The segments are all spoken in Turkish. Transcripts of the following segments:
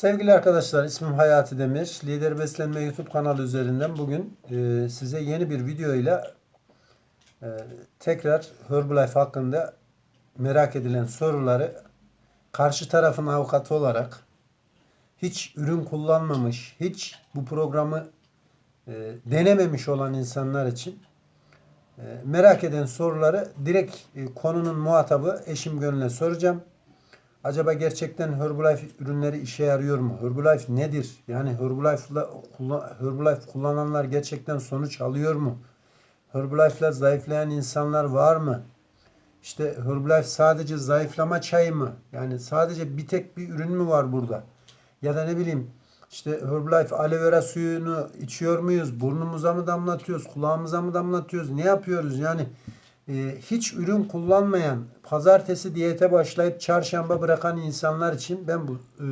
Sevgili arkadaşlar ismim Hayati Demir. Lider Beslenme YouTube kanalı üzerinden bugün e, size yeni bir video ile e, tekrar Herbalife hakkında merak edilen soruları karşı tarafın avukatı olarak hiç ürün kullanmamış, hiç bu programı e, denememiş olan insanlar için e, merak eden soruları direkt e, konunun muhatabı eşim Gönül'e soracağım. Acaba gerçekten Herbalife ürünleri işe yarıyor mu? Herbalife nedir? Yani Herbalife'la Herbalife kullananlar gerçekten sonuç alıyor mu? Herbalife'la zayıflayan insanlar var mı? İşte Herbalife sadece zayıflama çayı mı? Yani sadece bir tek bir ürün mü var burada? Ya da ne bileyim işte Herbalife aloe vera suyunu içiyor muyuz? Burnumuza mı damlatıyoruz? Kulağımıza mı damlatıyoruz? Ne yapıyoruz? Yani hiç ürün kullanmayan, pazartesi diyete başlayıp çarşamba bırakan insanlar için ben bu e,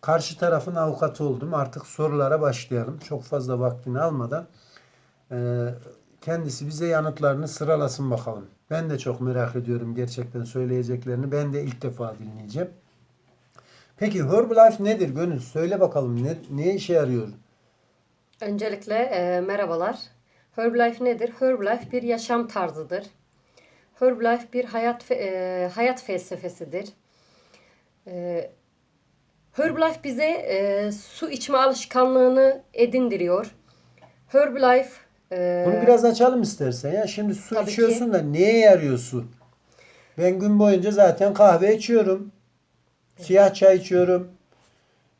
karşı tarafın avukatı oldum. Artık sorulara başlayalım. Çok fazla vaktini almadan e, kendisi bize yanıtlarını sıralasın bakalım. Ben de çok merak ediyorum gerçekten söyleyeceklerini. Ben de ilk defa dinleyeceğim. Peki Herbalife nedir Gönül? Söyle bakalım ne, ne işe yarıyor? Öncelikle e, merhabalar. Herbalife nedir? Herbalife bir yaşam tarzıdır. Herbalife bir hayat e, hayat felsefesidir. E, Herbalife bize e, su içme alışkanlığını edindiriyor. Herbalife e, Bunu biraz açalım istersen ya. Şimdi su Tabii içiyorsun da neye yarıyor su? Ben gün boyunca zaten kahve içiyorum. Siyah çay içiyorum.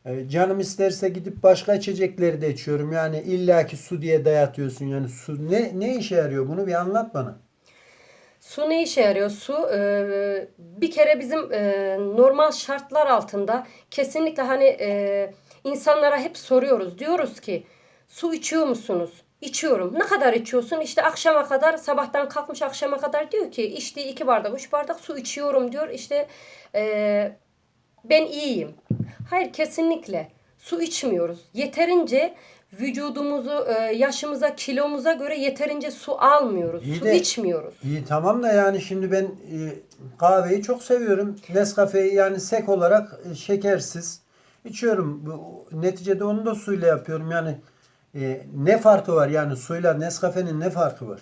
Ee, Canım isterse gidip başka içecekleri de içiyorum. Yani illaki su diye dayatıyorsun. Yani su ne ne işe yarıyor? Bunu bir anlat bana. Su ne işe yarıyor? Su e, bir kere bizim e, normal şartlar altında kesinlikle hani e, insanlara hep soruyoruz. Diyoruz ki su içiyor musunuz? İçiyorum. Ne kadar içiyorsun? İşte akşama kadar sabahtan kalkmış akşama kadar diyor ki içtiği iki bardak üç bardak su içiyorum diyor. İşte e, ben iyiyim. Hayır kesinlikle su içmiyoruz. Yeterince vücudumuzu, e, yaşımıza, kilomuza göre yeterince su almıyoruz. İyi su de- içmiyoruz. İyi tamam da yani şimdi ben e, kahveyi çok seviyorum. Nescafe'yi yani sek olarak e, şekersiz içiyorum. Bu, neticede onu da suyla yapıyorum. Yani ne farkı var yani suyla Nescafe'nin ne farkı var?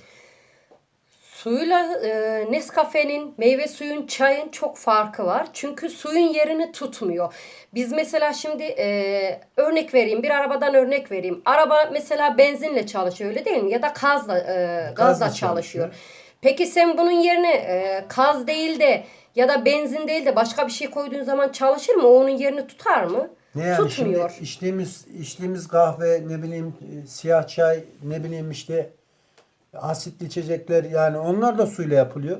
Suyla e, Nescafe'nin, meyve suyun, çayın çok farkı var. Çünkü suyun yerini tutmuyor. Biz mesela şimdi e, örnek vereyim, bir arabadan örnek vereyim. Araba mesela benzinle çalışıyor öyle değil mi? Ya da gazla, e, gazla, Gazla çalışıyor. çalışıyor. Peki sen bunun yerine e, gaz değil de ya da benzin değil de başka bir şey koyduğun zaman çalışır mı? O onun yerini tutar mı? Ne yani Tutmuyor. şimdi içtiğimiz içtiğimiz kahve ne bileyim e, siyah çay ne bileyim işte asitli içecekler yani onlar da suyla yapılıyor.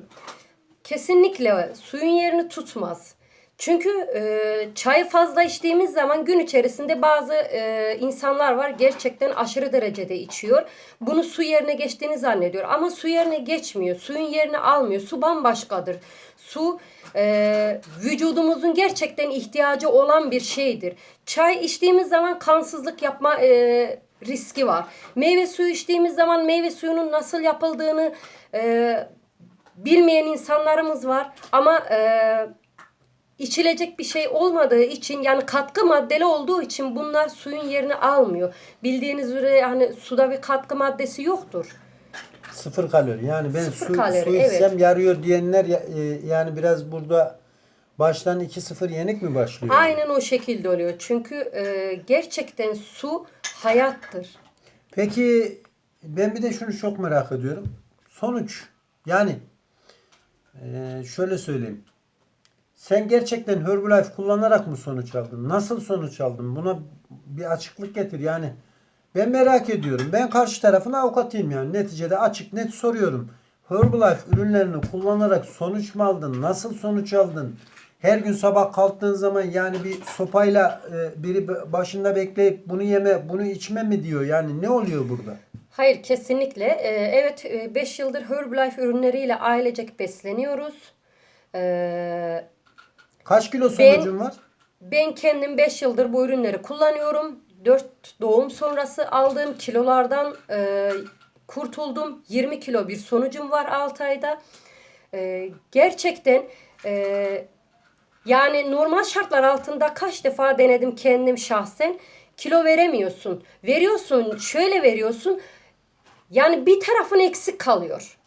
Kesinlikle suyun yerini tutmaz. Çünkü e, çayı fazla içtiğimiz zaman gün içerisinde bazı e, insanlar var gerçekten aşırı derecede içiyor. Bunu su yerine geçtiğini zannediyor ama su yerine geçmiyor. Suyun yerini almıyor. Su bambaşkadır. Su e, vücudumuzun gerçekten ihtiyacı olan bir şeydir. Çay içtiğimiz zaman kansızlık yapma e, riski var. Meyve suyu içtiğimiz zaman meyve suyunun nasıl yapıldığını e, bilmeyen insanlarımız var ama e, içilecek bir şey olmadığı için yani katkı maddeli olduğu için bunlar suyun yerini almıyor. Bildiğiniz üzere yani suda bir katkı maddesi yoktur. Sıfır kalori. Yani ben Sıfır su, kalori, su evet. içsem yarıyor diyenler e, yani biraz burada baştan 2-0 yenik mi başlıyor? Aynen o şekilde oluyor. Çünkü e, gerçekten su hayattır. Peki ben bir de şunu çok merak ediyorum. Sonuç yani eee, şöyle söyleyeyim. Sen gerçekten Herbalife kullanarak mı sonuç aldın? Nasıl sonuç aldın? Buna bir açıklık getir. Yani ben merak ediyorum. Ben karşı tarafın avukatıyım yani. Neticede açık net soruyorum. Herbalife ürünlerini kullanarak sonuç mu aldın? Nasıl sonuç aldın? Her gün sabah kalktığın zaman yani bir sopayla e, biri başında bekleyip bunu yeme, bunu içme mi diyor? Yani ne oluyor burada? Hayır kesinlikle. E, evet 5 yıldır Herbalife ürünleriyle ailecek besleniyoruz. E, Kaç kilo Ben- sonucun var? Ben kendim 5 yıldır bu ürünleri kullanıyorum. 4 doğum sonrası aldığım kilolardan e, kurtuldum. 20 kilo bir sonucum var 6 ayda. E, gerçekten e, Yani normal şartlar altında kaç defa denedim kendim şahsen. Kilo veremiyorsun. Veriyorsun, şöyle veriyorsun. Yani bir tarafın eksik kalıyor.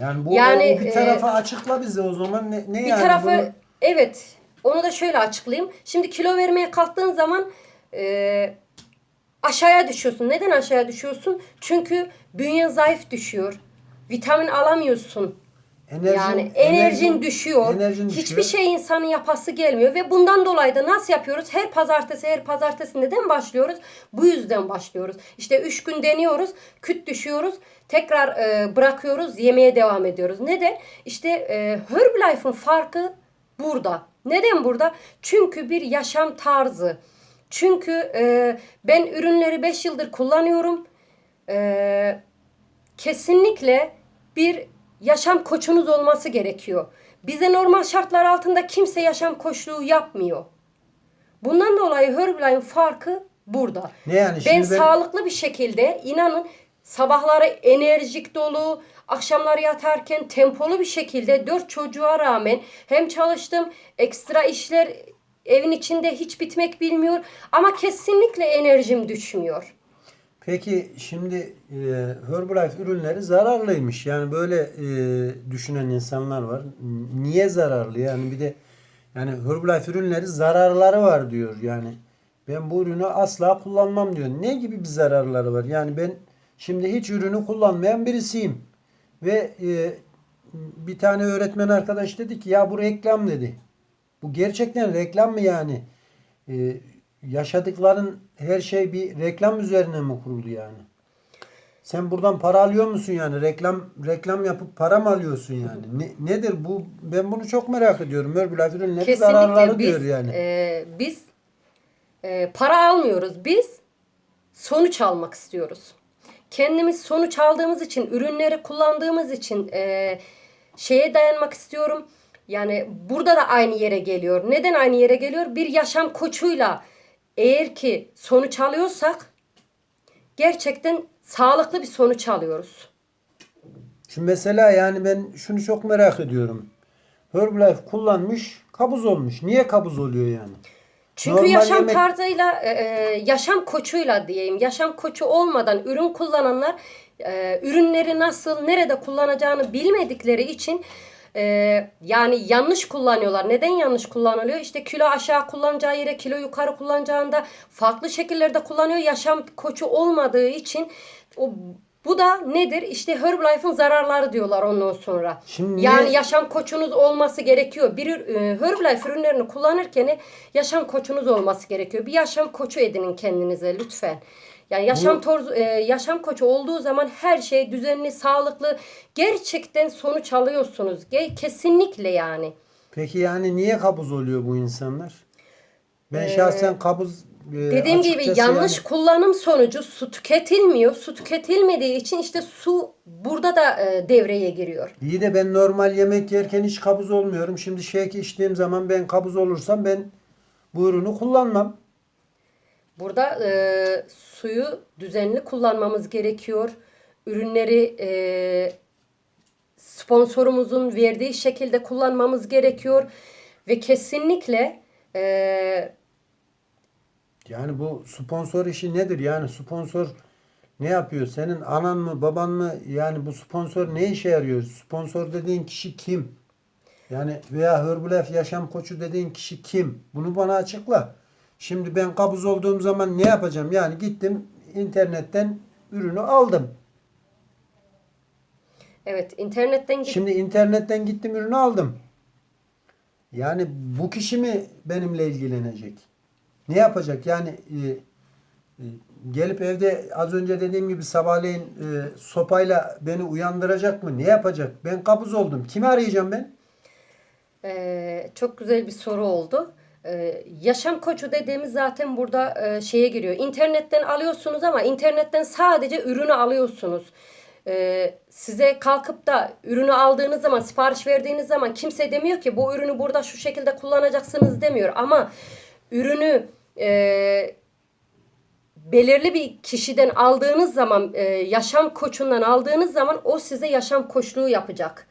Yani bu Yani, o bir e, tarafı açıkla bize o zaman ne, ne Bir yani tarafı bunu- evet onu da şöyle açıklayayım. Şimdi kilo vermeye kalktığın zaman e, aşağıya düşüyorsun. Neden aşağıya düşüyorsun? Çünkü bünyen zayıf düşüyor. Vitamin alamıyorsun. Enerjin- yani enerjin, enerjin- düşüyor. enerjin Hiçbir düşüyor. şey insanın yapası gelmiyor ve bundan dolayı da nasıl yapıyoruz? Her pazartesi her pazartesi neden başlıyoruz? Bu yüzden başlıyoruz. İşte üç gün deniyoruz, küt düşüyoruz, tekrar e, bırakıyoruz, yemeye devam ediyoruz. Neden? İşte e, Herbalife'ın farkı burada. Neden burada? Çünkü bir yaşam tarzı. Çünkü e, ben ürünleri 5 yıldır kullanıyorum. E, kesinlikle bir yaşam koçunuz olması gerekiyor. Bize normal şartlar altında kimse yaşam koçluğu yapmıyor. Bundan dolayı Herbalife'in farkı burada. Ne yani ben, ben- sağlıklı bir şekilde inanın sabahları enerjik dolu, akşamları yatarken tempolu bir şekilde dört çocuğa rağmen hem çalıştım ekstra işler evin içinde hiç bitmek bilmiyor ama kesinlikle enerjim düşmüyor. Peki şimdi e, Herbalife ürünleri zararlıymış. Yani böyle e, düşünen insanlar var. Niye zararlı? Yani bir de yani Herbalife ürünleri zararları var diyor. Yani ben bu ürünü asla kullanmam diyor. Ne gibi bir zararları var? Yani ben şimdi hiç ürünü kullanmayan birisiyim. Ve e, bir tane öğretmen arkadaş dedi ki ya bu reklam dedi. Bu gerçekten reklam mı yani? E, yaşadıkların her şey bir reklam üzerine mi kurulu yani? Sen buradan para alıyor musun yani? Reklam reklam yapıp para mı alıyorsun yani? Ne, nedir bu? Ben bunu çok merak ediyorum. Ürünleri zararları Kesinlikle diyor biz, yani. e, biz e, para almıyoruz. Biz sonuç almak istiyoruz. Kendimiz sonuç aldığımız için, ürünleri kullandığımız için e, şeye dayanmak istiyorum. Yani burada da aynı yere geliyor. Neden aynı yere geliyor? Bir yaşam koçuyla eğer ki sonuç alıyorsak gerçekten sağlıklı bir sonuç alıyoruz. Şimdi mesela yani ben şunu çok merak ediyorum. Herbalife kullanmış, kabuz olmuş. Niye kabuz oluyor yani? Çünkü Normal yaşam yemek- tarzıyla, e, e, yaşam koçuyla diyeyim, yaşam koçu olmadan ürün kullananlar e, ürünleri nasıl, nerede kullanacağını bilmedikleri için e, yani yanlış kullanıyorlar. Neden yanlış kullanılıyor? İşte kilo aşağı kullanacağı yere kilo yukarı kullanacağında farklı şekillerde kullanıyor. Yaşam koçu olmadığı için o bu da nedir? İşte Herbalife'ın zararları diyorlar ondan sonra. Şimdi yani yaşam koçunuz olması gerekiyor. Bir e, Herbalife ürünlerini kullanırken yaşam koçunuz olması gerekiyor. Bir yaşam koçu edinin kendinize lütfen. Yani yaşam torz, e, yaşam koçu olduğu zaman her şey düzenli, sağlıklı, gerçekten sonuç alıyorsunuz. Kesinlikle yani. Peki yani niye kabuz oluyor bu insanlar? Ben şahsen kabuz e, Ee, Dediğim gibi yanlış yani- kullanım sonucu su tüketilmiyor. Su tüketilmediği için işte su burada da e, devreye giriyor. İyi de ben normal yemek yerken hiç kabuz olmuyorum. Şimdi shake içtiğim zaman ben kabuz olursam ben bu ürünü kullanmam. Burada e, suyu düzenli kullanmamız gerekiyor. Ürünleri e, sponsorumuzun verdiği şekilde kullanmamız gerekiyor. Ve kesinlikle e, Yani bu sponsor işi nedir? Yani sponsor ne yapıyor? Senin anan mı, baban mı? Yani bu sponsor ne işe yarıyor? Sponsor dediğin kişi kim? Yani veya Herbalife yaşam koçu dediğin kişi kim? Bunu bana açıkla. Şimdi ben kabuz olduğum zaman ne yapacağım? Yani gittim internetten ürünü aldım. evet internetten git Şimdi internetten gittim ürünü aldım. Yani bu kişi mi benimle ilgilenecek? Ne yapacak? Yani e, e, gelip evde az önce dediğim gibi sabahleyin e, sopayla beni uyandıracak mı? Ne yapacak? Ben kabuz oldum. Kimi arayacağım ben? Ee, çok güzel bir soru oldu. Ee, yaşam koçu dediğimiz zaten burada e, şeye giriyor. İnternetten alıyorsunuz ama internetten sadece ürünü alıyorsunuz. Ee, size kalkıp da ürünü aldığınız zaman, sipariş verdiğiniz zaman kimse demiyor ki bu ürünü burada şu şekilde kullanacaksınız demiyor. Ama ürünü e, belirli bir kişiden aldığınız zaman, e, yaşam koçundan aldığınız zaman o size yaşam koçluğu yapacak.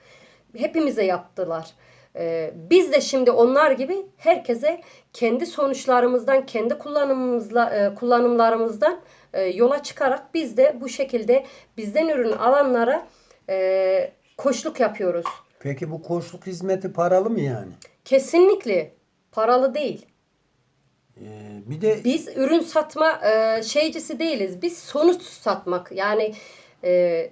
Hepimize yaptılar. Ee, biz de şimdi onlar gibi herkese kendi sonuçlarımızdan, kendi kullanımımızla e, kullanımlarımızdan e, yola çıkarak biz de bu şekilde bizden ürün alanlara e, koçluk yapıyoruz. Peki bu koçluk hizmeti paralı mı yani? Kesinlikle paralı değil. Ee, bir de Biz ürün satma e, şeycisi değiliz. Biz sonuç satmak yani e,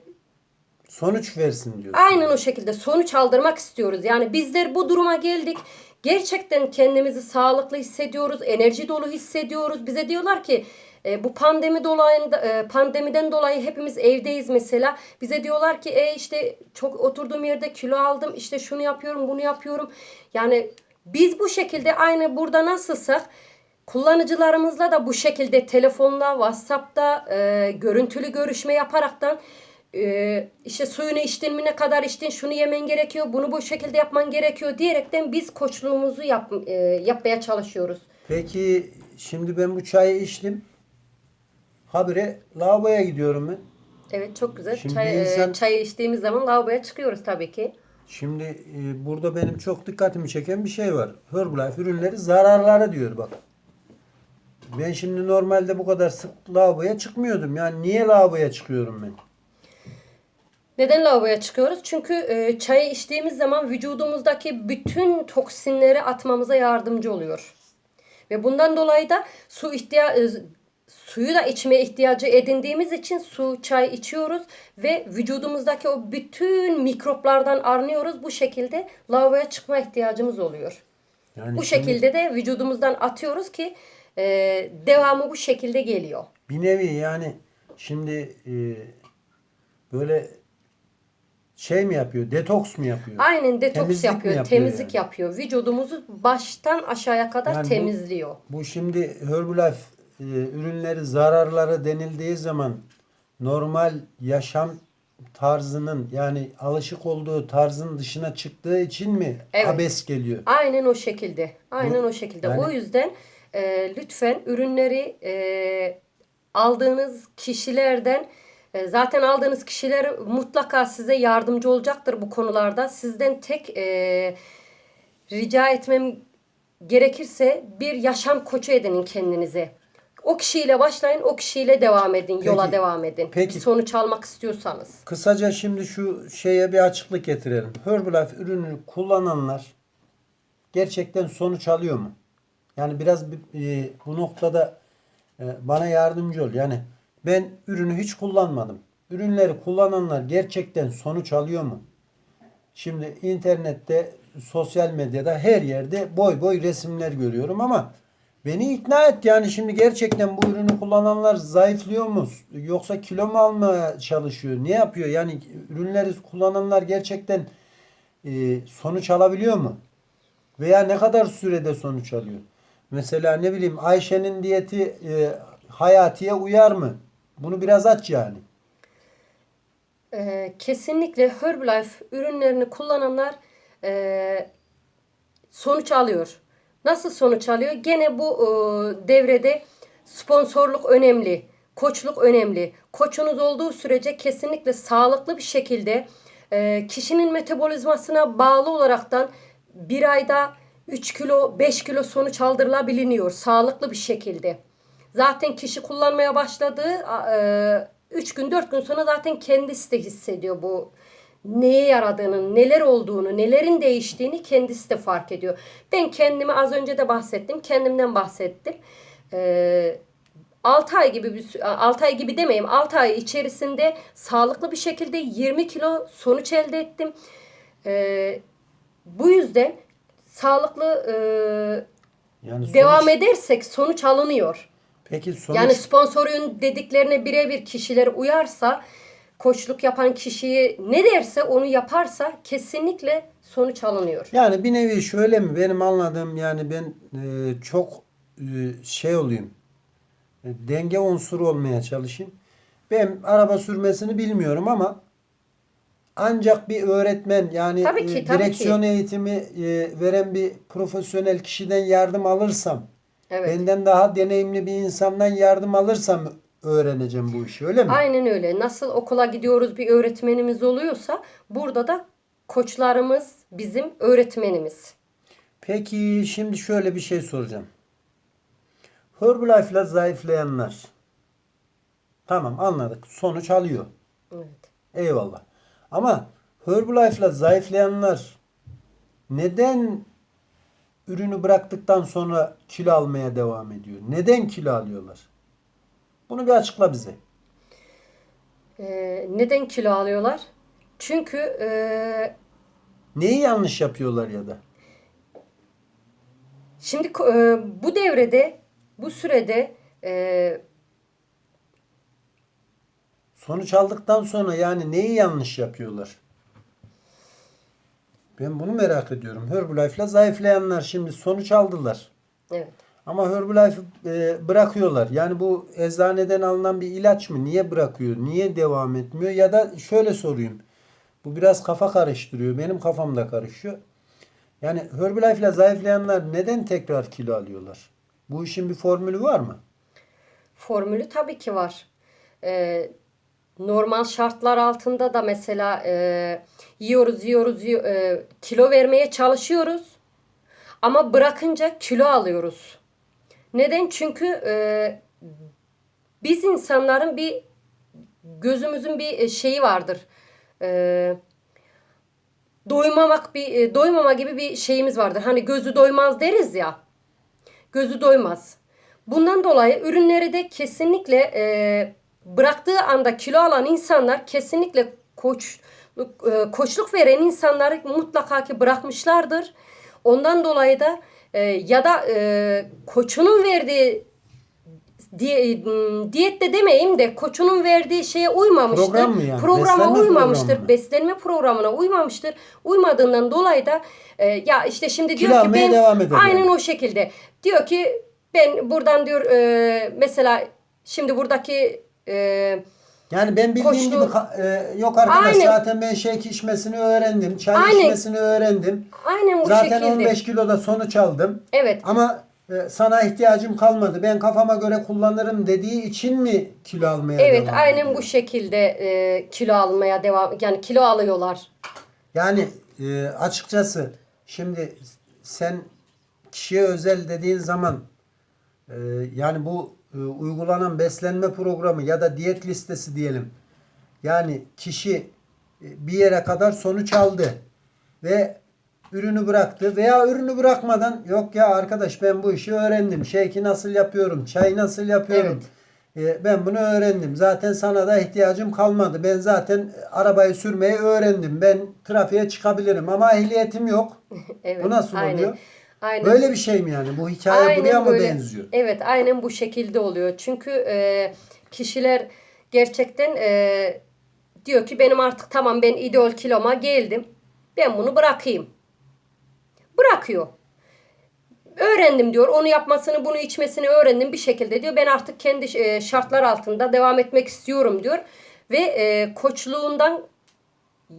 sonuç versin diyorsun. aynen o şekilde sonuç aldırmak istiyoruz. Yani bizler bu duruma geldik. Gerçekten kendimizi sağlıklı hissediyoruz, enerji dolu hissediyoruz. Bize diyorlar ki e, bu pandemi dolayında e, pandemiden dolayı hepimiz evdeyiz mesela. Bize diyorlar ki e işte çok oturduğum yerde kilo aldım. işte şunu yapıyorum, bunu yapıyorum. Yani biz bu şekilde aynı burada nasılsak kullanıcılarımızla da bu şekilde telefonla, WhatsApp'ta e, görüntülü görüşme yaparaktan e, işte suyunu içtin mi ne kadar içtin şunu yemen gerekiyor bunu bu şekilde yapman gerekiyor diyerekten biz koçluğumuzu yap, e, yapmaya çalışıyoruz. Peki şimdi ben bu çayı içtim. Habire lavaboya gidiyorum ben. Evet çok güzel. Şimdi Çay, e, insan- çayı içtiğimiz zaman lavaboya çıkıyoruz tabii ki. Şimdi e, burada benim çok dikkatimi çeken bir şey var. Herbalife ürünleri zararları diyor bak. Ben şimdi normalde bu kadar sık lavaboya çıkmıyordum. Yani niye lavaboya çıkıyorum ben? Neden lavaboya çıkıyoruz? Çünkü e, çayı içtiğimiz zaman vücudumuzdaki bütün toksinleri atmamıza yardımcı oluyor. Ve bundan dolayı da su ihtiya e, suyu da içmeye ihtiyacı edindiğimiz için su, çay içiyoruz ve vücudumuzdaki o bütün mikroplardan arınıyoruz. Bu şekilde lavaboya çıkma ihtiyacımız oluyor. Yani Bu şimdi şekilde de vücudumuzdan atıyoruz ki e, devamı bu şekilde geliyor. bir nevi yani şimdi e, böyle şey mi yapıyor? Detoks mu yapıyor? Aynen detoks Temizlik mi yapıyor, yapıyor temizlik yani? yapıyor. Vücudumuzu baştan aşağıya kadar Yani bu- temizliyor. Bu şimdi Herbalife e, ürünleri zararları denildiği zaman normal yaşam tarzının yani alışık olduğu tarzın dışına çıktığı için mi Evet. abes geliyor? Aynen o şekilde. Aynen Bu- o şekilde. yani- O yüzden e, lütfen ürünleri e, aldığınız kişilerden zaten aldığınız kişiler mutlaka size yardımcı olacaktır bu konularda. Sizden tek e, rica etmem gerekirse bir yaşam koçu edinin kendinize. O kişiyle başlayın, o kişiyle devam edin, yola Peki- devam edin. peki- Bir sonuç almak istiyorsanız. Kısaca şimdi şu şeye bir açıklık getirelim. Herbalife ürünü kullananlar gerçekten sonuç alıyor mu? Yani biraz bir- e, bu noktada e, bana yardımcı ol. Yani ben ürünü hiç kullanmadım. Ürünleri kullananlar gerçekten sonuç alıyor mu? Şimdi internette, sosyal medyada her yerde boy boy resimler görüyorum ama beni ikna et yani şimdi gerçekten bu ürünü kullananlar zayıflıyor mu? Yoksa kilo mu almaya çalışıyor? Ne yapıyor? Yani ürünleri kullananlar gerçekten e, sonuç alabiliyor mu? Veya ne kadar sürede sonuç alıyor? Mesela ne bileyim Ayşe'nin diyeti e, Hayati'ye uyar mı? Bunu biraz aç yani. Ee, kesinlikle Herbalife ürünlerini kullananlar e, sonuç alıyor. Nasıl sonuç alıyor? Gene bu e, devrede sponsorluk önemli, koçluk önemli. Koçunuz olduğu sürece kesinlikle sağlıklı bir şekilde e, kişinin metabolizmasına bağlı olaraktan bir ayda 3 kilo 5 kilo sonuç aldırılabiliyor sağlıklı bir şekilde. Zaten kişi kullanmaya başladığı 3 gün 4 gün sonra zaten kendisi de hissediyor bu neye yaradığını, neler olduğunu, nelerin değiştiğini kendisi de fark ediyor. Ben kendimi az önce de bahsettim. Kendimden bahsettim. Ee, 6 ay gibi bir sü- 6 ay gibi demeyeyim 6 ay içerisinde sağlıklı bir şekilde 20 kilo sonuç elde ettim. Ee, bu yüzden sağlıklı e, Yani sonuç, devam edersek sonuç alınıyor. Peki sonuç Yani sponsorun dediklerine birebir kişiler uyarsa, koçluk yapan kişiyi ne derse onu yaparsa kesinlikle sonuç alınıyor. Yani bir nevi şöyle mi? Benim anladığım yani ben e, çok e, şey olayım. E, denge unsuru olmaya çalışayım. Ben araba sürmesini bilmiyorum ama ancak bir öğretmen yani Tabii ki, e, tabii direksiyon eğitimi e, veren bir profesyonel kişiden yardım alırsam Evet. benden daha deneyimli bir insandan yardım alırsam öğreneceğim bu işi öyle mi? Aynen öyle. Nasıl okula gidiyoruz bir öğretmenimiz oluyorsa burada da koçlarımız bizim öğretmenimiz. Peki şimdi şöyle bir şey soracağım. Herbalife'la zayıflayanlar. Tamam anladık. Sonuç alıyor. Evet. Eyvallah. Ama Herbalife'la zayıflayanlar neden ürünü bıraktıktan sonra kilo almaya devam ediyor? Neden kilo alıyorlar? Bunu bir açıkla bize. Ee, neden kilo alıyorlar? Çünkü e, Neyi yanlış yapıyorlar ya da? şimdi e, bu devrede, bu sürede e, Sonuç aldıktan sonra yani neyi yanlış yapıyorlar? Ben bunu merak ediyorum. Herbalife'la zayıflayanlar şimdi sonuç aldılar. evet. Ama Herbalife'ı e, bırakıyorlar. Yani bu eczaneden alınan bir ilaç mı? Niye bırakıyor? Niye devam etmiyor? Ya da şöyle sorayım. Bu biraz kafa karıştırıyor. Benim kafam da karışıyor. Yani Herbalife ile zayıflayanlar neden tekrar kilo alıyorlar? Bu işin bir formülü var mı? Formülü tabii ki var. Ee, normal şartlar altında da mesela e, yiyoruz yiyoruz yiyor- e, kilo vermeye çalışıyoruz ama bırakınca kilo alıyoruz. Neden? Çünkü e, biz insanların bir gözümüzün bir e, şeyi vardır. E, doymamak bir e, doymama gibi bir şeyimiz vardır. Hani gözü doymaz deriz ya gözü doymaz. Bundan dolayı ürünleri de kesinlikle e, bıraktığı anda kilo alan insanlar kesinlikle koç e, koçluk veren insanları mutlaka ki bırakmışlardır. Ondan dolayı da e, ya da e, koçunun verdiği diye, diyet de demeyeyim de koçunun verdiği şeye uymamıştır. Program mı yani? Programa Beslenme uymamıştır. programı mı? Beslenme programına uymamıştır. Uymadığından dolayı da e, ya işte şimdi diyor Kilo ki ben devam aynen o şekilde. Diyor ki ben buradan diyor e, mesela şimdi buradaki e, Yani ben bildiğim Koçlu- gibi e, yok arkadaş Aynen. zaten ben shake içmesini öğrendim. Çay Aynen. içmesini öğrendim. aynen bu Zaten şekilde. 15 kiloda sonuç aldım. Evet. Ama e, sana ihtiyacım kalmadı. Ben kafama göre kullanırım dediği için mi kilo almaya Evet devam aynen ediyor? bu şekilde e, kilo almaya devam yani kilo alıyorlar. Yani e, açıkçası şimdi sen kişiye özel dediğin zaman e, yani bu uygulanan beslenme programı ya da diyet listesi diyelim. Yani kişi e, bir yere kadar sonuç aldı ve ürünü bıraktı veya ürünü bırakmadan yok ya arkadaş ben bu işi öğrendim. Shake'i nasıl yapıyorum? Çay nasıl yapıyorum? E, Ben bunu öğrendim. Zaten sana da ihtiyacım kalmadı. Ben zaten arabayı sürmeyi öğrendim. Ben trafiğe çıkabilirim ama ehliyetim yok. Evet. Bu nasıl oluyor? Aynen. Böyle bir şey mi yani? Bu hikaye buraya mı böyle. benziyor? Evet aynen bu şekilde oluyor. Çünkü e, kişiler gerçekten e, diyor ki benim artık tamam ben ideal kiloma geldim. Ben bunu bırakayım. Bırakıyor. Öğrendim diyor. Onu yapmasını, bunu içmesini öğrendim bir şekilde diyor. Ben artık kendi e, şartlar altında devam etmek istiyorum diyor. Ve e, koçluğundan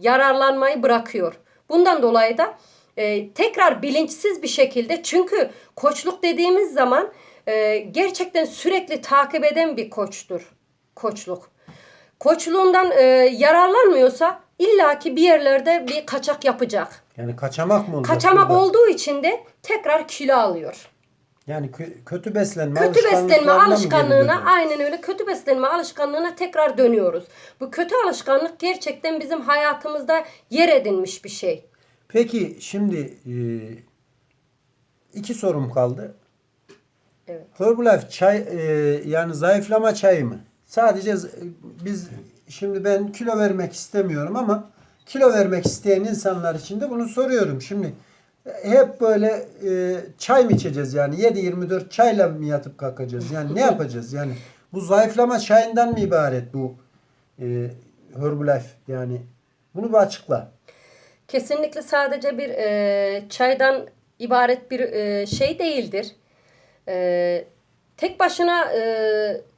yararlanmayı bırakıyor. Bundan dolayı da e, tekrar bilinçsiz bir şekilde çünkü koçluk dediğimiz zaman e, gerçekten sürekli takip eden bir koçtur. Koçluk. Koçluğundan e, yararlanmıyorsa illaki bir yerlerde bir kaçak yapacak. Yani kaçamak mı olacak? Kaçamak burada? olduğu için de tekrar kilo alıyor. Yani kö- kötü beslenme Kötü beslenme alışkanlığına aynen öyle kötü beslenme alışkanlığına tekrar dönüyoruz. Bu kötü alışkanlık gerçekten bizim hayatımızda yer edinmiş bir şey. Peki şimdi e, iki sorum kaldı. Evet. Herbalife çay e, yani zayıflama çayı mı? Sadece biz şimdi ben kilo vermek istemiyorum ama kilo vermek isteyen insanlar için de bunu soruyorum. Şimdi e, hep böyle e, çay mı içeceğiz yani 7-24 çayla mı yatıp kalkacağız? Yani ne yapacağız? Yani bu zayıflama çayından mı ibaret bu e, Herbalife yani? Bunu bir açıkla. Kesinlikle sadece bir e, çaydan ibaret bir e, şey değildir. E, tek başına e,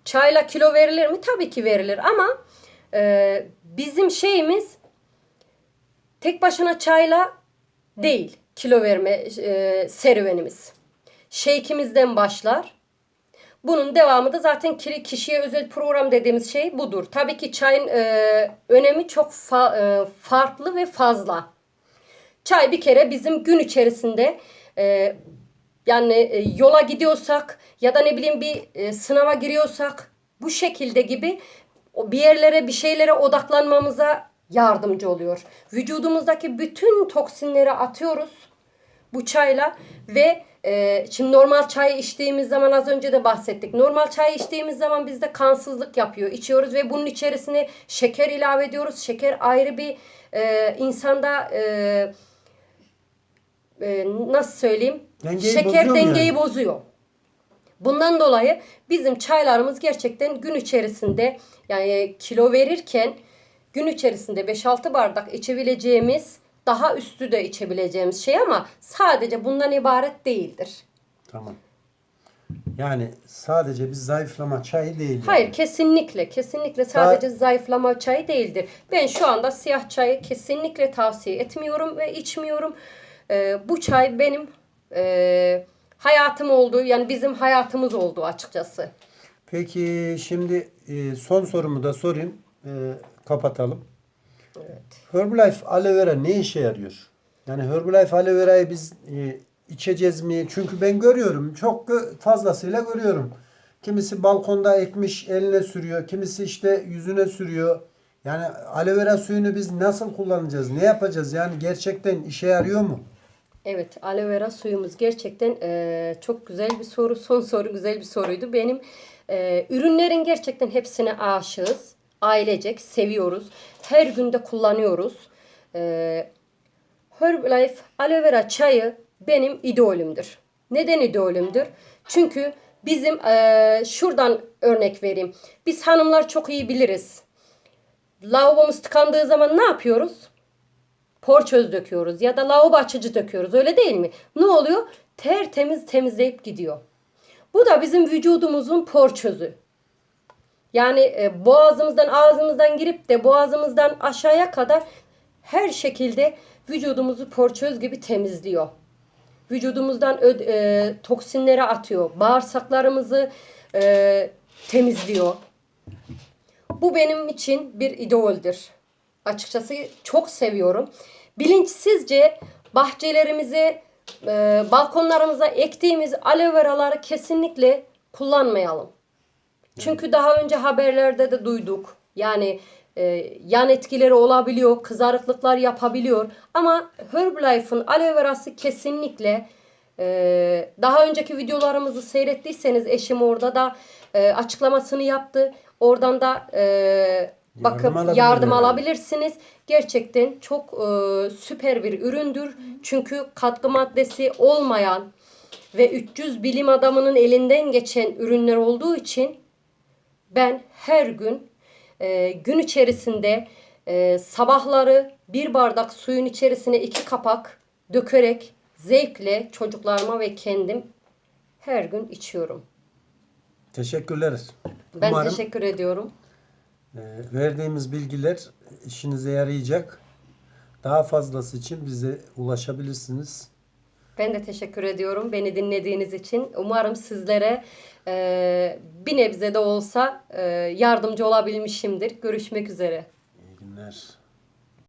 çayla kilo verilir mi? Tabii ki verilir ama e, bizim şeyimiz tek başına çayla değil kilo verme e, serüvenimiz. Shake'imizden başlar. Bunun devamı da zaten kişiye özel program dediğimiz şey budur. Tabii ki çayın e, önemi çok fa- e, farklı ve fazla. Çay bir kere bizim gün içerisinde e, yani e, yola gidiyorsak ya da ne bileyim bir e, sınava giriyorsak bu şekilde gibi bir yerlere bir şeylere odaklanmamıza yardımcı oluyor. Vücudumuzdaki bütün toksinleri atıyoruz bu çayla ve e, şimdi normal çay içtiğimiz zaman az önce de bahsettik. Normal çay içtiğimiz zaman bizde kansızlık yapıyor. İçiyoruz ve bunun içerisine şeker ilave ediyoruz. Şeker ayrı bir e, insanda e, e, nasıl söyleyeyim? Dengeyi şeker bozuyor mu dengeyi yani? bozuyor. Bundan dolayı bizim çaylarımız gerçekten gün içerisinde yani kilo verirken gün içerisinde 5-6 bardak içebileceğimiz daha üstü de içebileceğimiz şey ama sadece bundan ibaret değildir. Tamam. Yani sadece bir zayıflama çayı değil. yani. Hayır kesinlikle kesinlikle sadece zayıflama çayı değildir. Ben şu anda siyah çayı kesinlikle tavsiye etmiyorum ve içmiyorum. Ee, bu çay benim e, hayatım oldu yani bizim hayatımız oldu açıkçası. Peki şimdi e, son sorumu da sorayım. E, kapatalım. Evet. Herbalife aloe vera ne işe yarıyor? Yani Herbalife aloe verayı biz e, içeceğiz mi? Çünkü ben görüyorum. Çok gö- fazlasıyla görüyorum. Kimisi balkonda ekmiş eline sürüyor. Kimisi işte yüzüne sürüyor. Yani aloe vera suyunu biz nasıl kullanacağız? Ne yapacağız? Yani gerçekten işe yarıyor mu? Evet, aloe vera suyumuz gerçekten eee, çok güzel bir soru. Son soru güzel bir soruydu. Benim eee, ürünlerin gerçekten hepsine aşığız. Ailecek seviyoruz. Her günde kullanıyoruz. Eee Herbalife aloe vera çayı benim idolümdür. Neden idolümdür? Çünkü bizim eee, şuradan örnek vereyim. Biz hanımlar çok iyi biliriz. Lavabomuz tıkandığı zaman ne yapıyoruz? Porçöz döküyoruz ya da lavabo açıcı döküyoruz öyle değil mi? Ne oluyor? Tertemiz temizleyip gidiyor. Bu da bizim vücudumuzun porçözü. Yani e, boğazımızdan ağzımızdan girip de boğazımızdan aşağıya kadar her şekilde vücudumuzu porçöz gibi temizliyor. Vücudumuzdan ö- e, toksinleri atıyor. Bağırsaklarımızı e, temizliyor. Bu benim için bir idoldür. Açıkçası çok seviyorum. Bilinçsizce bahçelerimize, e, balkonlarımıza ektiğimiz aloe veraları kesinlikle kullanmayalım. Çünkü daha önce haberlerde de duyduk. Yani e, yan etkileri olabiliyor, kızarıklıklar yapabiliyor. Ama Herbalife'ın aloe verası kesinlikle e, daha önceki videolarımızı seyrettiyseniz eşim orada da e, açıklamasını yaptı. Oradan da e, bakıp yardım yani. alabilirsiniz. Gerçekten çok e, süper bir üründür. Çünkü katkı maddesi olmayan ve 300 bilim adamının elinden geçen ürünler olduğu için ben her gün e, gün içerisinde e, sabahları bir bardak suyun içerisine iki kapak dökerek zevkle çocuklarıma ve kendim her gün içiyorum. Teşekkürler. Ben Umarım teşekkür ediyorum. E, verdiğimiz bilgiler işinize yarayacak. Daha fazlası için bize ulaşabilirsiniz. Ben de teşekkür ediyorum beni dinlediğiniz için. Umarım sizlere e, bir nebze de olsa e, yardımcı olabilmişimdir. Görüşmek üzere. İyi günler.